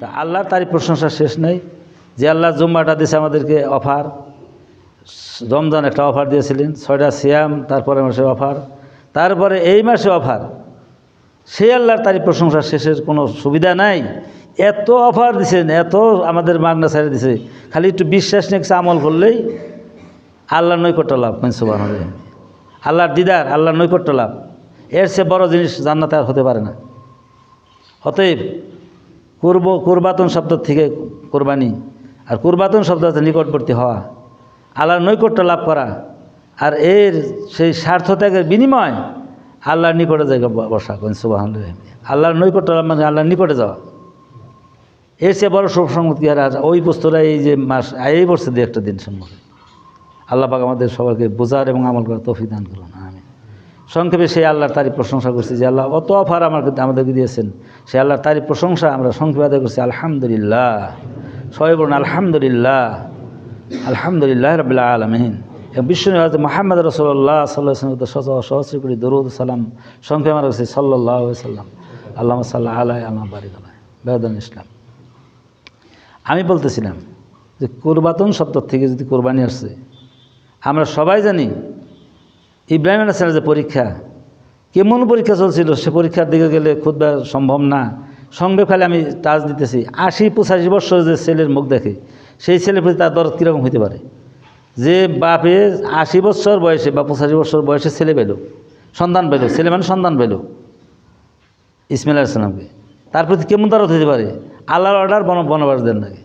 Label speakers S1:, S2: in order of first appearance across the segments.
S1: তা আল্লাহর তারই প্রশংসা শেষ নেই। যে আল্লাহ জুম্মাটা দিয়েছে আমাদেরকে অফার, রমজান একটা অফার দিয়েছিলেন, ছয়টা সিয়াম, তারপরে মাসে অফার, তারপরে এই মাসে অফার। সেই আল্লাহর তারই প্রশংসা শেষের কোনো সুবিধা নাই। এত অফার দিছেন এত আমাদের মাগনা ছেড়ে দিছে খালি একটু বিশ্বাস নিয়ে আমল করলেই আল্লাহর নৈকট্য লাভ সুবাহ আল্লাহর দিদার, আল্লাহর নৈকট্য লাভ। এর চেয়ে বড় জিনিস জান্নাতে আর হতে পারে না। অতএব কুরব, কুরবাতন শব্দ থেকে কোরবানি আর কুরবাতন শব্দ হচ্ছে নিকটবর্তী হওয়া, আল্লাহর নৈকট্য লাভ করা আর এর সেই স্বার্থ ত্যাগের বিনিময় আল্লাহর নিকটে জায়গা বসা করেন সুবাহ আল্লাহর নৈকট্য লাভ মানে আল্লাহর নিকটে যাওয়া। এর চেয়ে বড় সুসংগত কি আর ওই বস্তুরা এই যে মাস, এই বছর দিয়ে একটা দিন সম্মুখে আল্লাহ পাক আমাদের সবাইকে বোঝার এবং আমল করার তৌফিক দান করুন। সংক্ষেপে সে আল্লাহর তারই প্রশংসা করছি যে আল্লাহ অত অফার আমাকে আমাদেরকে দিয়েছেন। সে আল্লাহর তারই প্রশংসা আমরা সংক্ষেপে আদায় করছি, আলহামদুলিল্লাহ। সবাই বলুন, আলহামদুলিল্লাহ। আলহামদুলিল্লাহ রবিল্লা আলমহিন বিষ্ণু হজরত মোহাম্মদ রসোল্লাহ সাল্লাহ সহস্রী করি দরুদ সালাম সংক্ষেপে আমরা করছি সাল্লাহ সাল্লাম আল্লাহ সাল্লাহ আলাই আল্লাহ বারিক বেহদান ইসলাম। আমি বলতেছিলাম যে কোরবাতন শব্দ থেকে যদি কোরবানি আসছে আমরা সবাই জানি ইব্রাহিম আলাইসালামের যে পরীক্ষা, কেমন পরীক্ষা চলছিল? সে পরীক্ষার দিকে গেলে খুব সম্ভব না। সঙ্গে খালি আমি টাচ দিতেছি। আশি পঁচাশি বছর যে ছেলের মুখ দেখে, সেই ছেলের প্রতি তার দরদ কীরকম হইতে পারে? যে বাপে আশি বছর বয়সে বা পঁচাশি বছর বয়সে ছেলে পেল, সন্তান পেল, ছেলে মানে সন্তান পেল, ইসমাইল আলাইসালামকে তার প্রতি কেমন দরদ হতে পারে? আল্লাহর অর্ডার বন বনবাস দেন নাকি?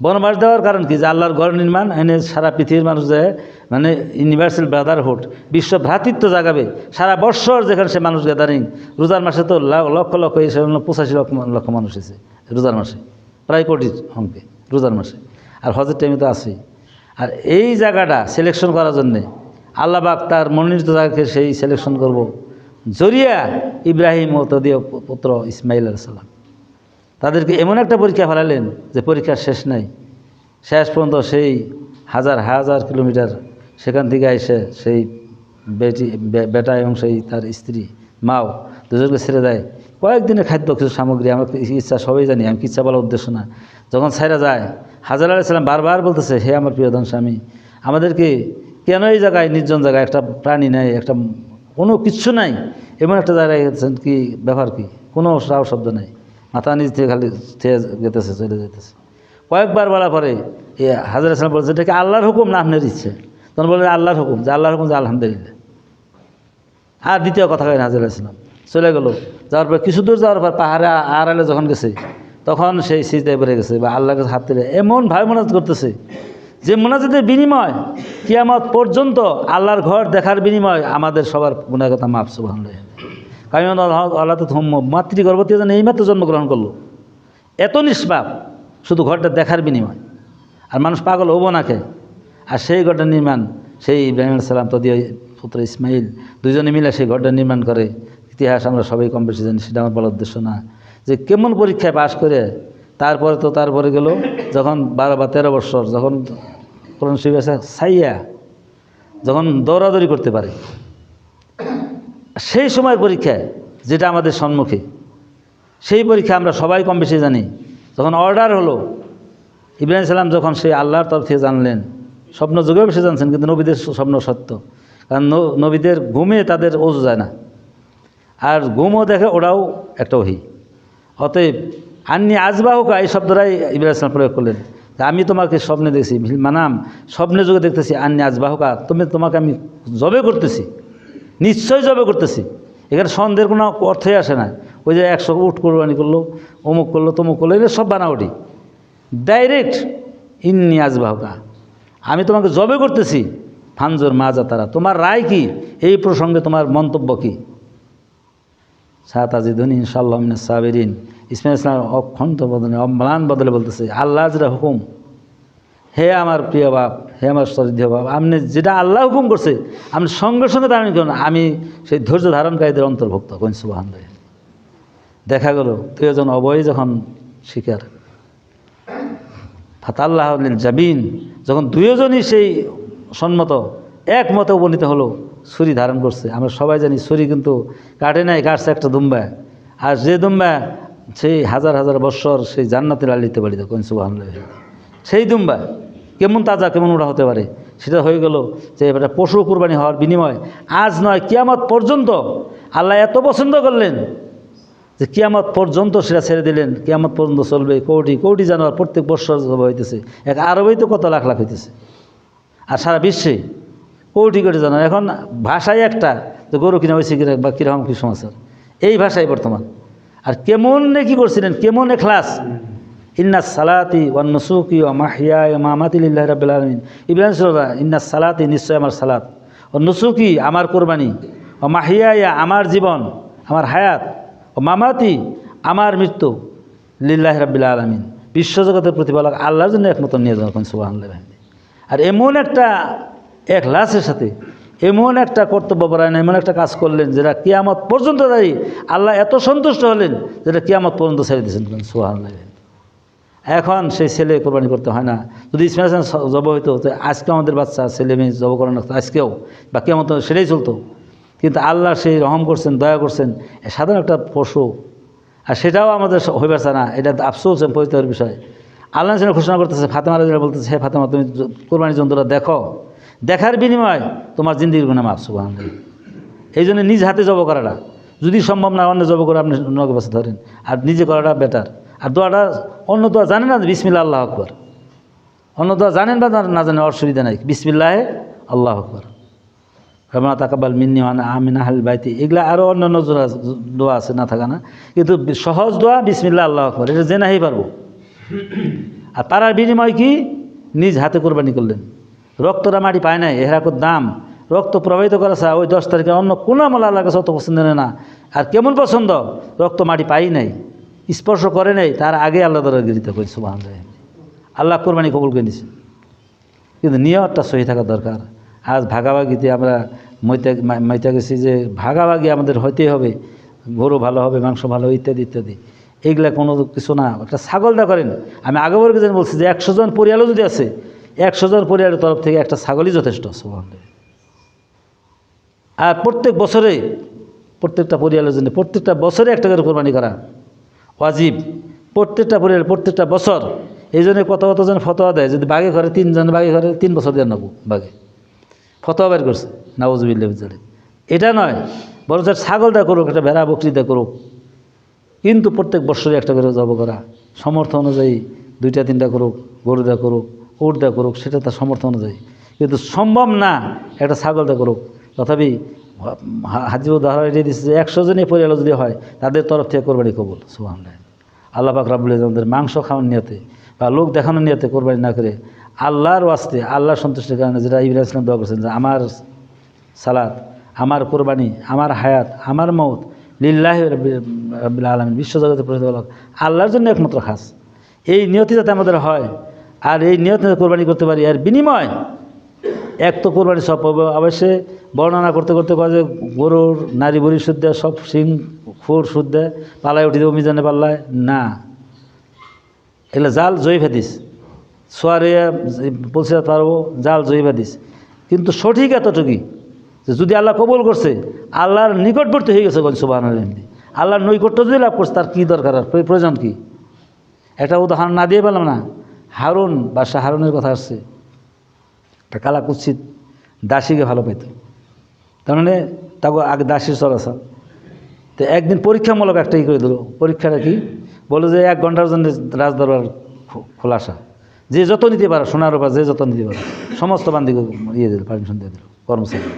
S1: বনবাস দেওয়ার কারণ কি? যে আল্লাহর ঘর নির্মাণ, এনে সারা পৃথিবীর মানুষ যায় মানে ইউনিভার্সাল ব্রাদারহুড বিশ্ব ভ্রাতৃত্ব জাগাবে। সারা বৎসর যেখানে সে মানুষ গ্যাদারিং রোজার মাসে তো লক্ষ লক্ষ পঁচাশি লক্ষ লক্ষ মানুষ এসে রোজার মাসে, প্রায় কোটি অঙ্কে রোজার মাসে। আর হজের টাইমে তো আছেই। আর এই জায়গাটা সিলেকশন করার জন্যে আল্লাহ বাক তার মনোনীত জায়গাকে সেই সিলেকশন করব। জরিয়া ইব্রাহিম ও তদীয় পুত্র ইসমাইল আলাইসাল্লাম তাদেরকে এমন একটা পরীক্ষা ফেলালেন যে পরীক্ষার শেষ নাই। শেষ পর্যন্ত সেই হাজার হাজার কিলোমিটার সেখান থেকে এসে সেই বেটি বেটা এবং সেই তার স্ত্রী, মাও দুজনকে ছেড়ে দেয়। কয়েকদিনের খাদ্য, কিছু সামগ্রী আমার ইচ্ছা, সবাই জানি, আমি ইচ্ছা বলার উদ্দেশ্য না। যখন ছেড়ে যায়, হাজার আলাইসালাম বারবার বলতেছে, হে আমার প্রিয়ধন স্বামী, আমাদেরকে কেন এই জায়গায়, নির্জন জায়গায় একটা প্রাণী নেই, একটা, কোনো কিচ্ছু নাই? এমন একটা জায়গায় কি, ব্যাপার কি? কোনো রাও শব্দ নেই। মাথা নিচ থেকে খালি যেতেছে চলে যেতেছে কয়েকবার বলার পরে এ হাজার আসলাম বলছে এটা কি আল্লাহর হুকুম না আপনার ইচ্ছে তখন বললেন, আল্লাহর হুকুম। যে আল্লাহর হুকুম যে আলহামদুলিল্লাহ। আর দ্বিতীয় কথা কয় হাজার আসলাম চলে গেল। যাওয়ার পর কিছু দূর যাওয়ার পর পাহাড়ে আড়ালে যখন গেছে, তখন সেই সিজদায় বেড়ে গেছে বা আল্লাহর কাছে হাত তুলে এমনভাবে মনাজ করতেছে যে মোনাজাতের বিনিময় কিয়ামত পর্যন্ত আল্লাহর ঘর দেখার বিনিময় আমাদের সবার গুণাগতা মাপ সুবাহ কারণ আল্লাহ তো ধম্ম মাতৃগর্ভবতী যেন এইমাত্র জন্মগ্রহণ করল। এত নিষ্পাপ, শুধু ঘরটা দেখার বিনিময়। আর মানুষ পাগল হব না কে? আর সেই ঘরটা নির্মাণ, সেই ইব্রাহিম সালাম, তদীয় পুত্র ইসমাইল, দুজনে মিলে সেই ঘরটা নির্মাণ করে। ইতিহাস আমরা সবাই কম বেশি জানি, সেটা আমার বলার উদ্দেশ্য না। যে কেমন পরীক্ষায় পাশ করে, তারপরে তো তারপরে গেল, যখন বারো বা তেরো বছর যখন কোরআন শিব সাইয়া, যখন দৌড়াদৌড়ি করতে পারে। সেই সময়ের পরীক্ষায় যেটা আমাদের সম্মুখে। সেই পরীক্ষা আমরা সবাই কম বেশি জানি। যখন অর্ডার হলো, ইব্রাহিম সালাম যখন সেই আল্লাহর তরফ থেকে জানলেন, স্বপ্ন যুগেও বেশি জানছেন, কিন্তু নবীদের স্বপ্ন সত্য। কারণ নবীদের ঘুমে তাদের ওজু যায় না। আর ঘুমও দেখে ওরাও একটা ওহি। অতএব, আন্নি আজবাহুকা, এই শব্দটাই ইব্রাহিম সালাম প্রয়োগ করলেন। আমি তোমাকে স্বপ্নে দেখছি, মানাম স্বপ্নে যুগে দেখতেছি, আন্নি আজবাহুকা, তুমি তোমাকে আমি জবে করতেছি। নিশ্চয় জবে করতেছি। এখানে সন্দেহের কোনো অর্থই আসে না। ওই যে একশো উঠ কোরবানি করল, অমুক করল, তমুক করল, এগুলো সব বানাওটি ডাইরেক্ট ইন্নি আজবাহকা। আমি তোমাকে জবে করতেছি। ফানজোর মাজা তারা। তোমার রায় কি? এই প্রসঙ্গে তোমার মন্তব্য কী? সাত আজিদুন ইনশাল্লাহ সাবেরিন। ইসমাইল ইসলাম অক্ষন্ত বদলে অম্লান বদলে বলতেছে, আল্লাহ হুকুম। হে আমার প্রিয় বাপ, হে আমার শ্রদ্ধেয় বাপ, আপনি যেটা আল্লাহ হুকুম করছে, আপনি সঙ্গে সঙ্গে ধারণ করুন। আমি সেই ধৈর্য ধারণকারীদের অন্তর্ভুক্ত কোন সুবাহান দেখা গেল দুজন অবয় যখন শিকার, ফাতাল্লাহ জাবিন, যখন দুজনই সেই সম্মত একমতে উপনীত হলো, ছুরি ধারণ করছে। আমরা সবাই জানি ছুরি কিন্তু কাটে নাই, কাটছে একটা দুম্বা আর যে দুম্বা সেই হাজার হাজার বৎসর সেই জান্নাতের আলিতে বাড়িতে কোন সুবাহ সেই দুম্বা কেমন তাজা, কেমন ওটা হতে পারে? সেটা হয়ে গেল যে এটা পশু কুরবানি হওয়ার বিনিময়। আজ নয়, কিয়ামত পর্যন্ত আল্লাহ এত পছন্দ করলেন যে কিয়ামত পর্যন্ত সেটা ছেড়ে দিলেন। কিয়ামত পর্যন্ত চলবে। কোটি কোটি জানোয়ার প্রত্যেক বৎসর হইতেছে। এক আরবেই তো কত লাখ লাখ হইতেছে। আর সারা বিশ্বে কোটি কোটি জানোয়ার। এখন ভাষাই একটা যে গরু কিনা হয়েছে কিনা বা কীরকম কী সমাচার, এই ভাষাই বর্তমান। আর কেমন কি করছিলেন, কেমন এখলাস ইন্না সালাতি ওয়ান নসুকি ও মাহিয়া মামাতিল্লাহ রাবিল আলমিন। ইব্রাহিম সাল্লাহ ইন্না সালাতি নিশ্চয় আমার সালাত। ও নসুকি আমার কোরবানি। ও মাহিয়া আমার জীবন, আমার হায়াত। ও মামাতি আমার মৃত্যু। লিল্লাহ রাবিল আলমিন। বিশ্বজগতের প্রতিপালক আল্লাহর জন্য একমত নিয়ে যাওয়া সুবাহ আর এমন একটা, এক লাশের সাথে এমন একটা কর্তব্য পরায়ণ, এমন একটা কাজ করলেন যেটা কিয়ামত পর্যন্ত দাঁড়িয়ে আল্লাহ এত সন্তুষ্ট হলেন যেটা কিয়ামত পর্যন্ত ছেড়ে দিয়েছেন সুহান এখন সেই ছেলে কোরবানি করতে হয় না। যদি ইসমাইল হাসান জব হইতো, তো আজকে আমাদের বাচ্চা, ছেলে মেয়ে জব করানো আজকেও বা কেমন সেটাই চলতো। কিন্তু আল্লাহ সেই রহম করছেন, দয়া করছেন সাধারণ একটা পশু। আর সেটাও আমাদের হইবার না। এটা আফসোস পবিত্রের বিষয়। আল্লাহ যেন ঘোষণা করতেছে, ফাতেমা রাজিরা বলতেছে, হে ফাতেমা, তুমি কোরবানি জন্তুটা দেখো। দেখার বিনিময় তোমার জিন্দির গুণে মাপ সুবাহ এই জন্য নিজ হাতে জব করাটা। যদি সম্ভব না, অন্য জব করে আপনি পাশে ধরেন। আর নিজে করাটা বেটার আর দোয়াটা অন্য দোয়া জানে না বিসমিল্লা আল্লাহ আকবর। অন্য দোয়া জানেন বা না- না জানেন অসুবিধা নাই। বিসমিল্লাহ আল্লাহ আকবর। রমনা তাকাবাল মিন্নি মানে আমিন আহল বাইতি। এগুলা আরও অন্য দোয়া দোয়া আছে, না থাকা না। কিন্তু সহজ দোয়া বিসমিল্লা আল্লাহ আকবর। এটা জেনাই পারব। আর পারার বিনিময় কি? নিজ হাতে কোরবানি করলেন। রক্তটা মাটি পায় নাই এহরাকুর দাম। রক্ত প্রবাহিত করা ছাড়া ওই দশ তারিখে অন্য কোনো আমল আল্লাহ কাছে অত পছন্দ না। আর কেমন পছন্দ? রক্ত মাটি পাই নাই। স্পর্শ করে নাই, তার আগে আল্লাহ দ্বারা গৃহীত করি সুবাহ আল্লাহ কোরবানি কবুল করে নিছে। কিন্তু নিয়তটা সহি থাকা দরকার। আজ ভাগাভাগিতে আমরা মইতে, মা- গেছি যে ভাগাভাগি আমাদের হইতেই হবে। গরু ভালো হবে, মাংস ভালো হবে, ইত্যাদি ইত্যাদি। এগুলা কোনো কিছু না। একটা ছাগলটা করেন। আমি আগে বর্গে যেন বলছি যে একশো জন পরিয়ালও যদি আছে, একশো জন পরিয়ালের তরফ থেকে একটা ছাগলই যথেষ্ট সুবহান আর প্রত্যেক বছরে, প্রত্যেকটা পরিয়ালের জন্য প্রত্যেকটা বছরে একটা করে কোরবানি করা। ওয়াজিব। প্রত্যেকটা পরিয়াল প্রত্যেকটা বছর এই জন্য কত কতজন ফতোয়া দেয়? যদি বাঘে ঘরে তিনজন বাঘে ঘরে তিন বছর দেন নেব বাঘে ফতোয়া বের করছে নাওজবিল্লা বিচারে এটা নয় বরং তার ছাগলটা করুক একটা ভেড়া বকরিটা করুক। কিন্তু প্রত্যেক বছরে একটা করে জব করা। সমর্থ অনুযায়ী দুইটা, তিনটা করুক, গরুটা করুক, উটটা করুক, সেটা তার সমর্থ অনুযায়ী। কিন্তু সম্ভব না একটা ছাগলটা করুক। তথাপি হাজির উদাহরণ এটাই দিচ্ছে যে একশো জনই পরিয়াল যদি হয়, তাদের তরফ থেকে কোরবানি কবুল সুহান আল্লাহ পাক রাবুল আমাদের মাংস খাওয়ার নিয়তে বা লোক দেখানোর নিয়তে কোরবানি না করে আল্লাহর ওয়াস্তে, আল্লাহর সন্তুষ্টির কারণে যেটা ইব্রাহিম ইসলাম দোয়া করছেন যে আমার সালাদ আমার কোরবানি, আমার হায়াত, আমার মৌত লিল্লাহ রবিল আলমিন বিশ্বজগতের প্রতিপালক আল্লাহর জন্য একমাত্র খাস। এই নিয়তি যাতে আমাদের হয়, আর এই নিয়ত কোরবানি করতে পারি আর বিনিময় এক তো কোরবানি সব পাবো। অবশ্যই বর্ণনা করতে করতে কয় যে, গরুর নারী বুড়ি সুদ দেয়, সব সিং ফুর সুদ দেয়, পালায় উঠি দেবো মিজানে পাল্লায়। না। এগুলো জাল জয়ী হাদিস। সোয়ারে বলছে পারব জাল জয়ী হাদিস। কিন্তু সঠিক এতটুকুই যে, যদি আল্লাহ কবুল করছে, আল্লাহর নিকটবর্তী হয়ে গেছে সুবাহ আল্লাহর নৈকট্য যদি লাভ করছে, তার কী দরকার আর? প্রয়োজন কী? একটা উদাহরণ না দিয়ে পেলাম না? হারুন, বাদশাহ হারুনের কথা আসছে। একটা কালা কুচ্ছিত দাসীকে ভালো পেত তার মানে তাকে আগে দাসীর চলাচল। তো একদিন পরীক্ষামূলক একটা ই করে দিল। পরীক্ষাটা কি? বলে যে এক ঘণ্টার জন্য রাজদরবার খোলাসা। যে যত নিতে পারো, সোনার উপর যে যত নিতে পারো, সমস্ত বান্দিকে ইয়ে দিল পারমিশন দিয়ে দিল, কর্মচারী।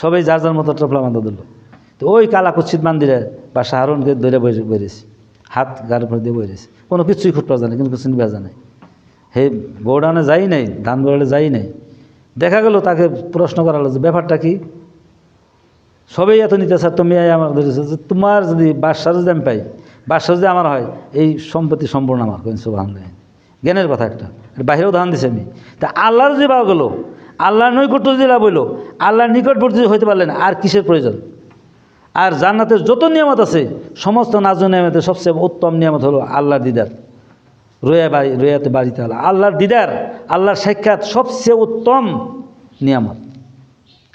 S1: সবাই যার যার মতো টপলা বান্ধা দিল। তো ওই কালা কুচ্ছিত বান্দিরে বা শাহরুনকে ধরে বেরিয়েছে হাত গাড়ির উপর দিয়ে বেরিয়েছে কোনো কিছুই খুঁটপা জানে কিন্তু কিছু নিবা জানে হে গৌডানে যাই নাই, ধান গোড়ালে যাই নাই। দেখা গেল তাকে প্রশ্ন করা হলো যে, ব্যাপারটা কি? সবাই এত নিতে স্যার, তুমি আমার ধরেছে যে, তোমার যদি বাদশা যদি আমি পাই বাদশা যদি আমার হয়, এই সম্পত্তি সম্পূর্ণ আমার কেন সুবাহ জ্ঞানের কথা একটা বাইরেও উদাহরণ দিছি আমি। তা আল্লাহর যে পাওয়া গেলো, আল্লাহর নৈকট্য যদি লাভ হইল, আল্লাহর নিকটবর্তী হইতে পারলেন, আর কিসের প্রয়োজন? আর জান্নাতের যত নিয়ামত আছে, সমস্ত নাজ নিয়ামতের সবচেয়ে উত্তম নিয়ামত হলো আল্লাহ দিদার। রোয়া বাড়ি, রোয়াতে বাড়িতে আল্লাহ। আল্লাহর দিদার, আল্লাহর সাক্ষাৎ সবচেয়ে উত্তম নিয়ামত।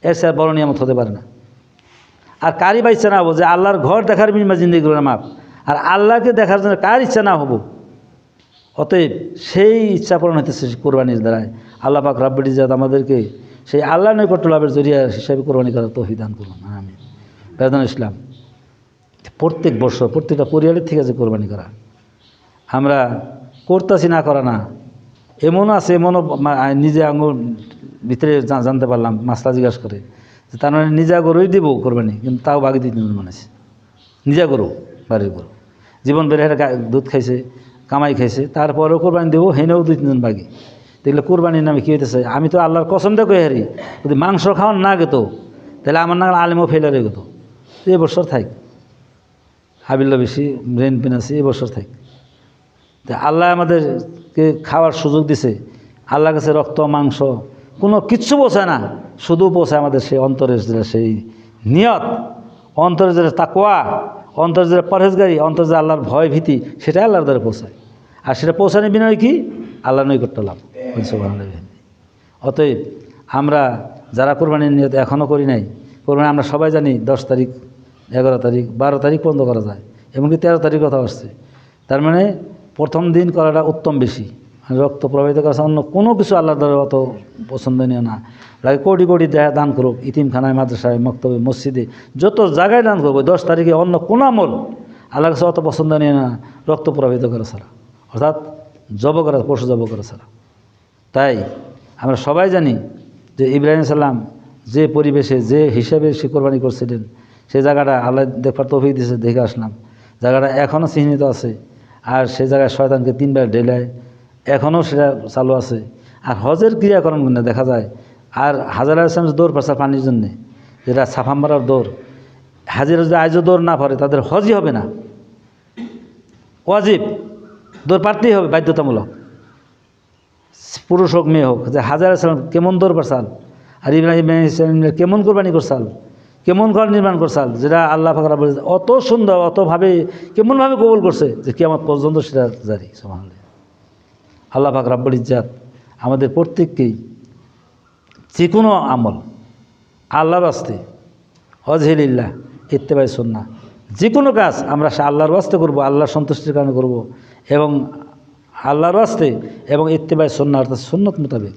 S1: এর স্যার বড় নিয়ামত হতে পারে না। আর কারই বা ইচ্ছা না হব যে আল্লাহর ঘর দেখার বিনিময় জিন্দগি করে মাপ আর আল্লাহকে দেখার জন্য কার ইচ্ছা না হব? অতএব সেই ইচ্ছা পূরণ হইতেছে কোরবানির দ্বারায়। আল্লাহ পাক রাব্বুল ইজাত আমাদেরকে সেই আল্লাহ নৈকট্য লাভের জরিয়া হিসাবে কোরবানি করার তৌফিদান করুন। আমি বেদন ইসলাম, প্রত্যেক বছর, প্রত্যেকটা পরিবারের থেকে আছে কোরবানি করা। আমরা করতেছি না, করা না। এমনও আছে, এমনও নিজে আঙুল ভিতরে জানতে পারলাম মাসলা জিজ্ঞাসা করে। যে তার মানে নিজা গরুই দিব কোরবানি কিন্তু তাও বাগি দিতে মনে নিজা গরু, বাড়ির গরু। জীবন বেড়ে দুধ খাইছে, কামাই খাইছে, তারপরেও কোরবানি দেবো, হেনেও দুই তিনজন বাকি দেখলে কোরবানির নামে কী হইতেছে? আমি তো আল্লাহর কসম দেখো হারি, যদি মাংস খাওয়ান না গেতো, তাহলে আমার নাম আলেমও ফেলে রে গেতো। এই বছর থাক। হাবিল্লা বেশি ব্রেন পেন আছে এই বছর থাক। আল্লাহ আমাদেরকে খাওয়ার সুযোগ দিছে। আল্লাহ কাছে রক্ত, মাংস, কোনো কিচ্ছু পৌঁছায় না। শুধু পৌঁছায় আমাদের সেই অন্তরের যেটা সেই নিয়ত, অন্তরের যেটা তাকোয়া অন্তরের যেটা পরহেজগারি, অন্তরের যে আল্লাহর ভয় ভীতি, সেটাই আল্লাহর দ্বারা পৌঁছায়। আর সেটা পৌঁছানোর বিনয় কি? আল্লাহ নৈকট্য লাভ। অতএব আমরা যারা কোরবানির নিয়ত এখনও করি নাই, কোরবানি আমরা সবাই জানি দশ তারিখ, এগারো তারিখ, বারো তারিখ পর্যন্ত করা যায়, এমনকি তেরো তারিখ কথা আসছে। তার মানে প্রথম দিন করাটা উত্তম বেশি। রক্ত প্রবাহিত করা অন্য কোনো কিছু আল্লাহ দ্বারা অত পছন্দনীয় না। লাগে কোটি কোটি দেহা দান করুক, ইতিমখানায়, মাদ্রাসায়, মক্তবে, মসজিদে, যত জায়গায় দান করব দশ তারিখে অন্য কোনো আমল আল্লাহর কাছে অত পছন্দনীয় না, রক্ত প্রবাহিত করা ছাড়া। অর্থাৎ জব করা, পশু জব করা ছাড়া। তাই আমরা সবাই জানি যে ইব্রাহিম সাল্লাম যে পরিবেশে, যে হিসাবে সে কোরবানি করছিলেন সেই জায়গাটা আল্লাহ দেখবার তৌফিক দিয়েছে, দেখে আসলাম। জায়গাটা এখনও চিহ্নিত আছে। আর সে জায়গায় শয়তানকে তিনবার ডেলায় এখনও সেটা চালু আছে। আর হজের ক্রিয়াকরণ কিন্তু দেখা যায়, আর হাজার আসলাম যে দৌড় পাশা পানির জন্যে, যেটা সাফাম মারার দৌড়। হাজিরা যদি আজও দৌড় না পারে, তাদের হজই হবে না। ওয়াজিব। দৌড় পারতেই হবে বাধ্যতামূলক। পুরুষ হোক, মেয়ে হোক, যে হাজার সালাম কেমন দৌড় পারসাল আর ইব্রাহিম কেমন কোরবানি করছাল কেমন ঘর নির্মাণ করছাল যেটা আল্লাহ ফাকরা বলে অত সুন্দর, অতভাবে কেমনভাবে কবুল করছে যে কেমন পর্যন্ত সেটা জারি সমান আল্লাহ পাক রাব্বুল ইজ্জাত আমাদের প্রত্যেককেই যে কোনো আমল, আল্লাহর আস্তে অজহিলিল্লাহ, ইত্তেবাই সন্না যে কোনো কাজ আমরা সে আল্লাহর বাস্তে করব, আল্লাহর সন্তুষ্টির কারণে করব এবং আল্লাহর বাস্তে এবং ইত্তেবাই সন্না অর্থাৎ সন্ন্যত মোতাবেক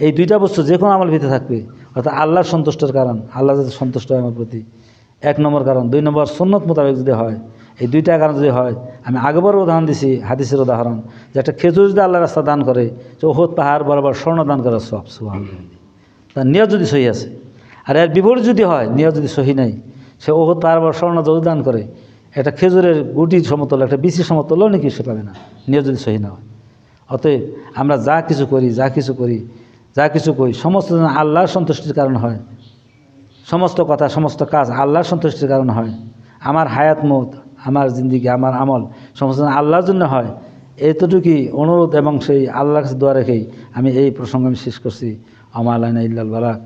S1: এই দুইটা বস্তু যে কোনো আমল ভিতরে থাকবে। অর্থাৎ আল্লাহর সন্তুষ্টের কারণ, আল্লাহ যাতে সন্তুষ্ট হয় আমার প্রতি। এক নম্বর কারণ, দুই নম্বর সন্ন্যত মোতাবেক যদি হয়, এই দুইটা কারণ যদি হয়, আমি আগেবার উদাহরণ দিছি, হাদিসের উদাহরণ, যে একটা খেজুর যদি আল্লাহ রাস্তা দান করে, যে ওহদ পাহাড় বরাবর স্বর্ণ দান করার সব সুবাহ তার নিয়ত যদি সহি আছে, আর এর বিপরীত যদি হয়, নিয়ত যদি সহি নাই, সে ওহদ পাহাড় বরাবর স্বর্ণ যদি দান করে, একটা খেজুরের গুটি সমতল, একটা বিচি সমতলও নাকি সে পাবে না, নিয়ত যদি সহি না হয়। অতএব আমরা যা কিছু করি, যা কিছু করি যা কিছু কই সমস্ত যেন আল্লাহর সন্তুষ্টির কারণ হয়। সমস্ত কথা, সমস্ত কাজ আল্লাহর সন্তুষ্টির কারণ হয়। আমার হায়াত মত, আমার জিন্দিগি, আমার আমল সমস্ত যেন আল্লাহর জন্য হয়। এতটুকুই অনুরোধ এবং সেই আল্লাহ দোয়া রেখেই আমি এই প্রসঙ্গ আমি শেষ করছি। আমার আল্লাহ ইল্লাল বালাক